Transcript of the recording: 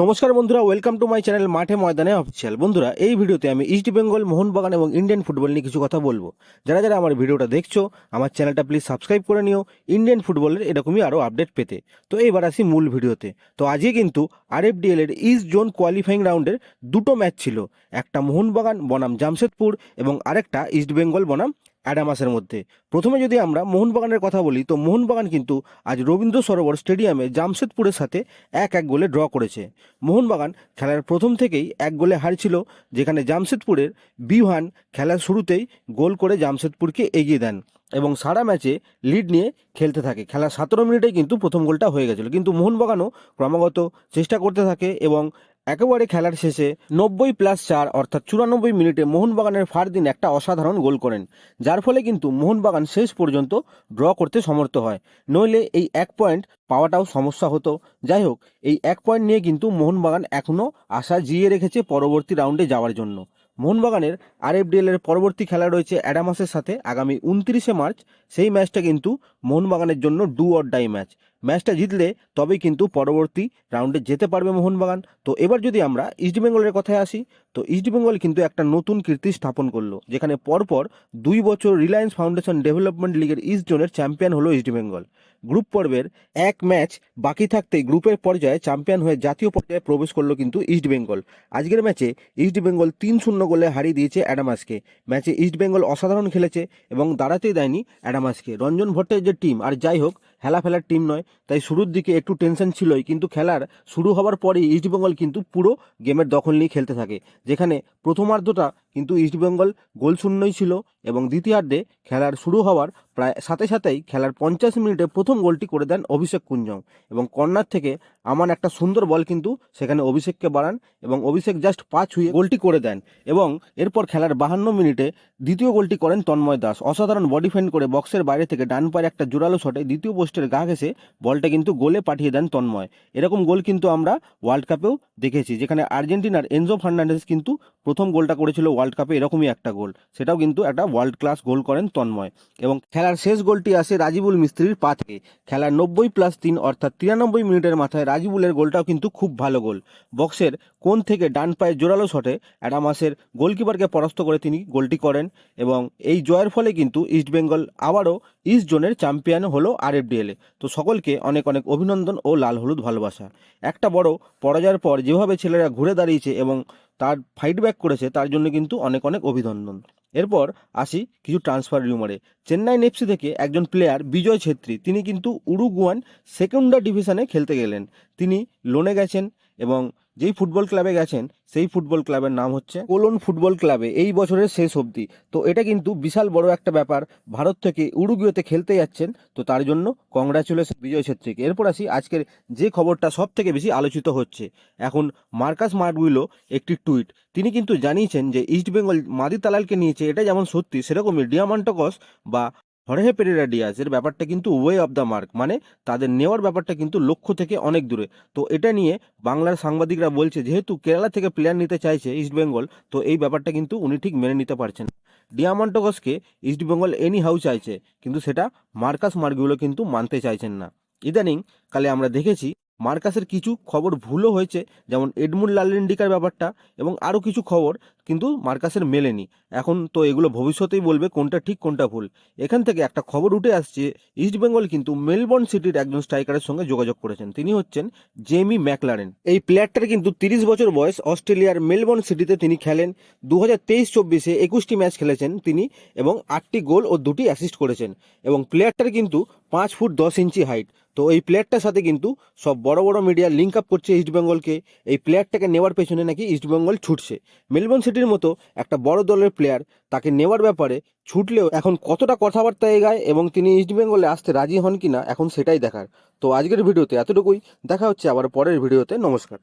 নমস্কার বন্ধুরা welcome to my channel মাঠে ময়দানে অফিসিয়াল বন্ধুরা, এই ভিডিওতে আমি ইস্ট বেঙ্গল মোহনবাগান এবং ইন্ডিয়ান ফুটবল নিয়ে কিছু কথা বলব। যারা যারা আমার ভিডিওটা দেখছ, আমার চ্যানেলটা প্লিজ সাবস্ক্রাইব করে নিও ইন্ডিয়ান ফুটবলের এরকমই আরও আপডেট পেতে। তো এবার আসি মূল ভিডিওতে। তো আজকে কিন্তু আরএফডিএল এর ইস্ট জোন কোয়ালিফাইং রাউন্ডের দুটো ম্যাচ ছিল। একটা মোহনবাগান, বনাম জামশেদপুর এবং আরেকটা ইস্ট বেঙ্গল বনাম অ্যাডামাসের মধ্যে। প্রথমে যদি আমরা মোহনবাগানের কথা বলি, তো মোহনবাগান কিন্তু আজ রবীন্দ্র সরোবর স্টেডিয়ামে জামশেদপুরের সাথে এক এক গোলে ড্র করেছে। মোহনবাগান খেলার প্রথম থেকেই এক গোলে হারছিল, যেখানে জামশেদপুরের বিভান খেলার শুরুতেই গোল করে জামশেদপুরকে এগিয়ে দেন এবং সারা ম্যাচে লিড নিয়ে খেলতে থাকে। খেলার সতেরো মিনিটেই কিন্তু প্রথম গোলটা হয়ে গেছিল। কিন্তু মোহনবাগানও ক্রমাগত চেষ্টা করতে থাকে এবং একেবারে খেলার শেষে নব্বই প্লাস চার অর্থাৎ চুরানব্বই মিনিটে মোহনবাগানের ফারদিন একটা অসাধারণ গোল করেন, যার ফলে কিন্তু মোহনবাগান শেষ পর্যন্ত ড্র করতে সমর্থ হয়। নইলে এই এক পয়েন্ট পাওয়াটাও সমস্যা হতো। যাই হোক, এই এক পয়েন্ট নিয়ে কিন্তু মোহনবাগান এখনও আশা জিয়ে রেখেছে পরবর্তী রাউন্ডে যাওয়ার জন্য। মোহনবাগানের আরএফডিএল এর পরবর্তী খেলা রয়েছে অ্যাডামাসের সাথে আগামী উনত্রিশে মার্চ। সেই ম্যাচটা কিন্তু মোহনবাগানের জন্য ডু অর ডাই ম্যাচ। ম্যাচটা জিতলে তবেই কিন্তু পরবর্তী রাউন্ডে যেতে পারবে মোহনবাগান। তো এবার যদি আমরা ইস্টবেঙ্গলের কথায় আসি, তো ইস্টবেঙ্গল কিন্তু একটা নতুন কীর্তি স্থাপন করল, যেখানে পরপর দুই বছর রিলায়েন্স ফাউন্ডেশন ডেভেলপমেন্ট লিগের ইস্ট জোনের চ্যাম্পিয়ন হলো ইস্টবেঙ্গল গ্রুপ পর্বের এক ম্যাচ বাকি থাকতেই গ্রুপের পর্যায়ে চ্যাম্পিয়ন হয়ে জাতীয় পর্যায়ে প্রবেশ করল কিন্তু ইস্টবেঙ্গল আজকের ম্যাচে ইস্টবেঙ্গল তিন শূন্য গোলে হারিয়ে দিয়েছে অ্যাডামাসকে। ম্যাচে ইস্টবেঙ্গল অসাধারণ খেলেছে এবং দাঁড়াতেই দেয়নি অ্যাডামাসকে। রঞ্জন ভট্টের যে টিম, আর যাই হোক হেলা ফেলার টিম নয়। তাই শুরুর দিকে একটু টেনশন ছিলই, কিন্তু খেলার শুরু হওয়ার পরেই ইস্টবেঙ্গল কিন্তু পুরো গেমের দখল নিয়ে খেলতে থাকে। যেখানে প্রথমার্ধটা কিন্তু ইস্টবেঙ্গল গোল শূন্যই ছিল এবং দ্বিতীয়ার্ধে খেলার শুরু হওয়ার প্রায় সাথে সাথেই খেলার পঞ্চাশ মিনিটে প্রথম গোলটি করে দেন অভিষেক কুঞ্জং। এবং কর্নার থেকে আমার একটা সুন্দর বল কিন্তু সেখানে অভিষেককে বাড়ান এবং অভিষেক জাস্ট পা ছুঁয়ে গোলটি করে দেন এবং এরপর খেলার বাহান্ন মিনিটে দ্বিতীয় গোলটি করেন তন্ময় দাস। অসাধারণ বডি ফেন্ড করে বক্সের বাইরে থেকে ডান পায়ের একটা জোরালো শটে দ্বিতীয় পোস্টের গা ঘেসে বলটা কিন্তু গোলে পাঠিয়ে দেন তন্ময়। এরকম গোল কিন্তু আমরা ওয়ার্ল্ড কাপেও দেখেছি, যেখানে আর্জেন্টিনার এনজো ফার্নান্ডেস কিন্তু প্রথম গোলটা করেছিল ওয়ার্ল্ড কাপে এরকমই একটা গোল। সেটাও কিন্তু একটা ওয়ার্ল্ড ক্লাস গোল করেন তন্ময়। এবং খেলার শেষ গোলটি আসে রাজিবুল মিস্ত্রির পা থেকে। খেলার নব্বই প্লাস তিন অর্থাৎ তিরানব্বই মিনিটের মাথায় রাজিবুলের গোলটাও কিন্তু খুব ভালো গোল। বক্সের কোন থেকে ডান পায়ে জোরালো শটে অ্যাডামাসের গোলকিপারকে পরাস্ত করে তিনি গোলটি করেন এবং এই জয়ের ফলে কিন্তু ইস্টবেঙ্গল আবারও ইস্ট জোনের চ্যাম্পিয়ন হলো আরএফডিএলে তো সকলকে অনেক অনেক অভিনন্দন ও লাল হলুদ ভালোবাসা। একটা বড় পরাজয়ের পর যেভাবে ছেলেরা ঘুরে দাঁড়িয়েছে এবং তার ফাইট ব্যাক করেছে, তার জন্য কিন্তু অনেক অনেক অভিনন্দন। এরপর আসি কিছু ট্রান্সফার রিউমারে চেন্নাই নেপসি থেকে একজন প্লেয়ার বিজয় ছেত্রী, তিনি কিন্তু উরুগুয়ান সেকেন্ডা ডিভিশনে খেলতে গেলেন। তিনি লোনে গেছেন এবং যেই ফুটবল ক্লাবে গেছেন, সেই ফুটবল ক্লাবের নাম হচ্ছে কোলন ফুটবল ক্লাবে এই বছরের শেষ অবধি। তো এটা কিন্তু বিশাল বড় একটা ব্যাপার। ভারত থেকে উরুগুয়েতে খেলতে যাচ্ছেন। তো তার জন্য কংগ্রাচুলেশন বিজয় ছেত্রীকে। এরপর আসি আজকের যে খবরটা সব থেকে বেশি আলোচিত হচ্ছে। এখন মার্কাস মার্গুইলো একটি টুইট। তিনি কিন্তু জানিয়েছেন যে ইস্টবেঙ্গল মাদি তালালকে নিয়েছে, এটা যেমন সত্যি, সেরকমই। ডিয়ামান্টকস বা হরেহে পেরেরা ডিয়াজের ব্যাপারটা কিন্তু ওয়ে অফ দ্য মার্ক মানে তাদের নেওয়ার ব্যাপারটা কিন্তু লক্ষ্য থেকে অনেক দূরে তো এটা নিয়ে বাংলার সাংবাদিকরা বলছে, যেহেতু কেরালা থেকে প্লেয়ার নিতে চাইছে ইস্টবেঙ্গল তো এই ব্যাপারটা কিন্তু উনি ঠিক মেনে নিতে পারছেন না। ডিয়ামান্টকসকে ইস্টবেঙ্গল এনি হাউ চাইছে, কিন্তু সেটা মার্কাস মার্গুলো কিন্তু মানতে চাইছেন না ইদানিং কালে আমরা দেখেছি মার্কাসের কিছু খবর ভুলও হয়েছে, যেমন এডমুন লালেন্ডিকার ব্যাপারটা, এবং আরও কিছু খবর কিন্তু মার্কাসের মেলেনি। এখন তো এগুলো ভবিষ্যতেই বলবে কোনটা ঠিক, কোনটা ভুল। এখান থেকে একটা খবর উঠে আসছে ইস্টবেঙ্গল কিন্তু মেলবোর্ন সিটির একজন স্ট্রাইকারের সঙ্গে যোগাযোগ করেছেন। তিনি হচ্ছেন জেমি ম্যাকলারেন এই প্লেয়ারটার কিন্তু তিরিশ বছর বয়স, অস্ট্রেলিয়ার মেলবোর্ন সিটিতে তিনি খেলেন। দু হাজার তেইশ চব্বিশে একুশটি ম্যাচ খেলেছেন তিনি এবং আটটি গোল ও দুটি অ্যাসিস্ট করেছেন। এবং প্লেয়ারটার কিন্তু পাঁচ ফুট দশ ইঞ্চি হাইট তো এই প্লেয়ারটার সাথে কিন্তু সব বড় বড় মিডিয়া লিঙ্ক আপ করছে ইস্টবেঙ্গলকে এই প্লেয়ারটাকে নেওয়ার পেছনে নাকি ইস্টবেঙ্গল ছুটছে। মেলবোর্ন সিটির মতো একটা বড় দলের প্লেয়ার তাকে নেওয়ার ব্যাপারে ছুটলেও এখন কতটা কথাবার্তা এগায় এবং তিনি ইস্টবেঙ্গলে আসতে রাজি হন কিনা এখন সেটাই দেখার। তো আজকের ভিডিওতে এতটুকুই। দেখা হচ্ছে আবার পরের ভিডিওতে। নমস্কার।